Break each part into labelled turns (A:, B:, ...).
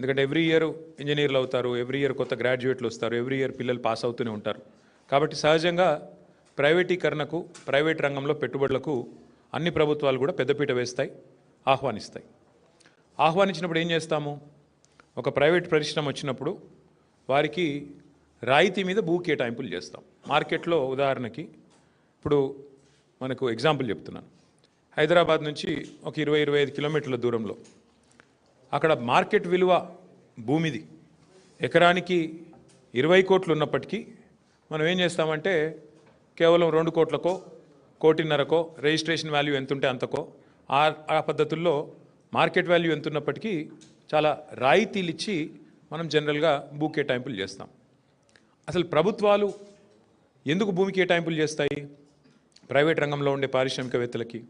A: ఎందుకంటే every year ఇంజనీర్లు అవుతారు ఎవ్రీ ఇయర్ కొత్త గ్రాడ్యుయేట్లు వస్తారు ఎవ్రీ ఇయర్ పిల్లలు పాస్ అవుతూనే ఉంటారు. కాబట్టి సహజంగా ప్రైవేటీకరణకు ప్రైవేట్ రంగంలో పెట్టుబడులకు అన్ని ప్రభుత్వాలు కూడా పెద్దపీట వేస్తాయి ఆహ్వానిస్తాయి. ఆహ్వానించినప్పుడు ఏం చేస్తాము? ఒక ప్రైవేట్ పరిశ్రమ వచ్చినప్పుడు వారికి రాయితీ మీద భూ కేటాయింపులు చేస్తాం. మార్కెట్లో ఉదాహరణకి ఇప్పుడు మనకు ఎగ్జాంపుల్ చెప్తున్నాను. హైదరాబాద్ నుంచి ఒక ఇరవై ఇరవై ఐదు కిలోమీటర్ల దూరంలో అక్కడ మార్కెట్ విలువ భూమిది. ఎకరానికి ఇరవై కోట్లు ఉన్నప్పటికీ మనం ఏం చేస్తామంటే కేవలం రెండు కోట్లకో కోటిన్నరకో రిజిస్ట్రేషన్ వాల్యూ ఎంత ఉంటే అంతకో ఆ ఆ పద్ధతుల్లో మార్కెట్ వాల్యూ ఎంత ఉన్నప్పటికీ చాలా రాయితీలు ఇచ్చి మనం జనరల్గా భూ కేటాయింపులు చేస్తాం. అసలు ప్రభుత్వాలు ఎందుకు భూమి కేటాయింపులు చేస్తాయి? ప్రైవేట్ రంగంలో ఉండే పారిశ్రామికవేత్తలకి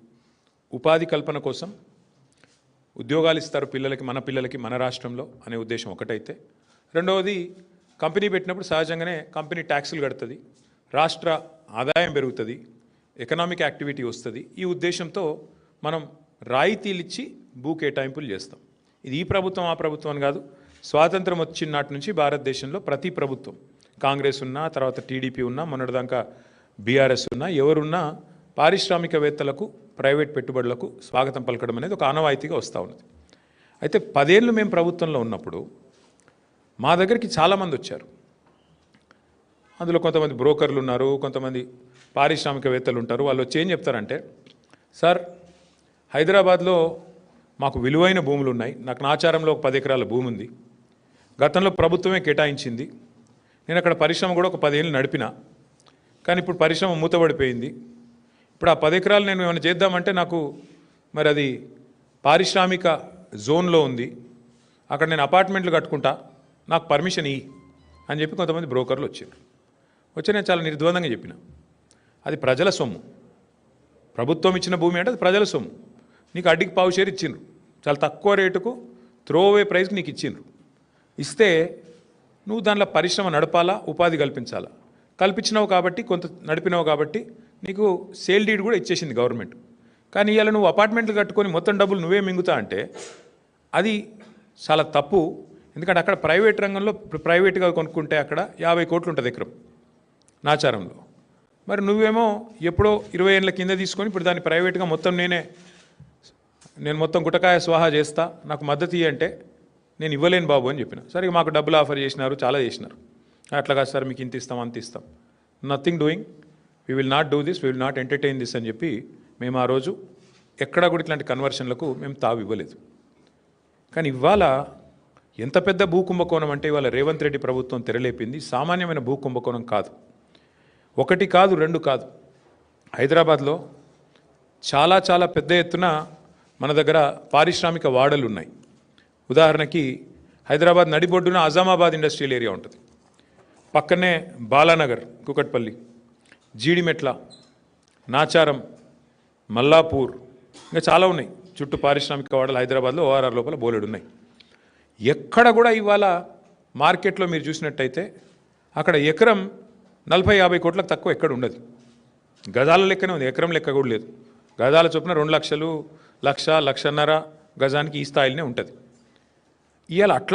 A: ఉపాధి కల్పన కోసం ఉద్యోగాలు ఇస్తారు పిల్లలకి మన పిల్లలకి మన రాష్ట్రంలో అనే ఉద్దేశం ఒకటైతే. రెండవది కంపెనీ పెట్టినప్పుడు సహజంగానే కంపెనీ ట్యాక్సులు కడుతుంది రాష్ట్ర ఆదాయం పెరుగుతుంది ఎకనామిక్ యాక్టివిటీ వస్తుంది. ఈ ఉద్దేశంతో మనం రాయితీలు ఇచ్చి భూ కేటాయింపులు చేస్తాం. ఇది ఈ ప్రభుత్వం ఆ ప్రభుత్వం అని కాదు. స్వాతంత్రం వచ్చిన నాటి నుంచి భారతదేశంలో ప్రతి ప్రభుత్వం కాంగ్రెస్ ఉన్నా తర్వాత టీడీపీ ఉన్నా మొన్నటిదాకా బీఆర్ఎస్ ఉన్నా ఎవరున్నా పారిశ్రామికవేత్తలకు ప్రైవేట్ పెట్టుబడులకు స్వాగతం పలకడం అనేది ఒక ఆనవాయితీగా వస్తూ ఉన్నది. అయితే పదేళ్ళు మేము ప్రభుత్వంలో ఉన్నప్పుడు మా దగ్గరికి చాలామంది వచ్చారు. అందులో కొంతమంది బ్రోకర్లు ఉన్నారు కొంతమంది పారిశ్రామికవేత్తలు ఉంటారు. వాళ్ళు వచ్చి ఏం చెప్తారంటే సార్ హైదరాబాద్లో మాకు విలువైన భూములు ఉన్నాయి. నాకు నాచారంలో ఒక పది ఎకరాల భూమి ఉంది. గతంలో ప్రభుత్వమే కేటాయించింది. నేను అక్కడ పరిశ్రమ కూడా ఒక పదేళ్ళు నడిపిన. కానీ ఇప్పుడు పరిశ్రమ మూతబడిపోయింది ఇప్పుడు ఆ పది ఎకరాలు నేను ఏమైనా చేద్దామంటే నాకు మరి అది పారిశ్రామిక జోన్లో ఉంది. అక్కడ నేను అపార్ట్మెంట్లు కట్టుకుంటా. నాకు పర్మిషన్ ఇయ్యి అని చెప్పి కొంతమంది బ్రోకర్లు వచ్చారు. వచ్చి నేను చాలా నిర్ద్వందంగా చెప్పిన. అది ప్రజల సొమ్ము. ప్రభుత్వం ఇచ్చిన భూమి అంటే అది ప్రజల సొమ్ము. నీకు అడ్డికి పావు షేర్ ఇచ్చిండ్రు. చాలా తక్కువ రేటుకు త్రో అవే ప్రైస్కి నీకు ఇచ్చిండ్రు. ఇస్తే నువ్వు దానిలో పరిశ్రమ నడపాలా ఉపాధి కల్పించాలా? కల్పించినావు కాబట్టి కొంత నడిపినావు కాబట్టి నీకు సేల్ డీడ్ కూడా ఇచ్చేసింది గవర్నమెంట్. కానీ ఇవాళ నువ్వు అపార్ట్మెంట్లు కట్టుకొని మొత్తం డబ్బులు నువ్వే మింగుతా అంటే అది చాలా తప్పు. ఎందుకంటే అక్కడ ప్రైవేట్ రంగంలో ప్రైవేట్గా కొనుక్కుంటే అక్కడ యాభై కోట్లు ఉంటుంది ఎకరం నాచారంలో. మరి నువ్వేమో ఎప్పుడో ఇరవై ఏళ్ళ కింద తీసుకొని ఇప్పుడు దాన్ని ప్రైవేట్గా మొత్తం నేనే నేను మొత్తం గుటకాయ స్వాహా చేస్తా నాకు మద్దతు ఇవ్వంటే అంటే నేను ఇవ్వలేను బాబు అని చెప్పిన. సరే మాకు డబ్బులు ఆఫర్ చేసినారు చాలా చేసినారు. అట్లా కాదు సార్ మీకు ఇంత ఇస్తాం అంత ఇస్తాం. Nothing doing we will not do this we will not entertain this అని చెప్పి మేము ఆ రోజు ఎక్కడా కూడా ఇట్లాంటి కన్వర్షన్లకు మేము తావు ఇవ్వలేదు. కానీ ఇవాళ ఎంత పెద్ద భూ కుంభకోణం అంటే ఇవాళ రేవంత్ రెడ్డి ప్రభుత్వం తెరలేపింది సామాన్యమైన భూ కుంభకోణం కాదు. ఒకటి కాదు రెండు కాదు. హైదరాబాద్లో చాలా చాలా పెద్ద ఎత్తున మన దగ్గర పారిశ్రామిక వాడలు ఉన్నాయి. ఉదాహరణకి హైదరాబాద్ నడిబొడ్డున అజామాబాద్ ఇండస్ట్రియల్ ఏరియా ఉంటుంది. పక్కనే బాలానగర్ కుకట్పల్లి. జీడిమెట్ల నాచారం మల్లాపూర్ ఇంకా చాలా ఉన్నాయి. చుట్టూ పారిశ్రామిక వాడలు హైదరాబాద్లో ఓఆర్ఆర్ లోపల బోలెడు ఉన్నాయి. ఎక్కడ కూడా ఇవాళ మార్కెట్లో మీరు చూసినట్టయితే అక్కడ ఎకరం నలభై యాభై కోట్లకు తక్కువ ఎక్కడ ఉండదు. గజాల లెక్కనే ఉంది. ఎకరం లెక్క కూడా లేదు. గజాల చొప్పున రెండు లక్షలు లక్ష లక్షన్నర గజానికి ఈ స్థాయిలోనే ఉంటుంది. ఇవాళ అట్లా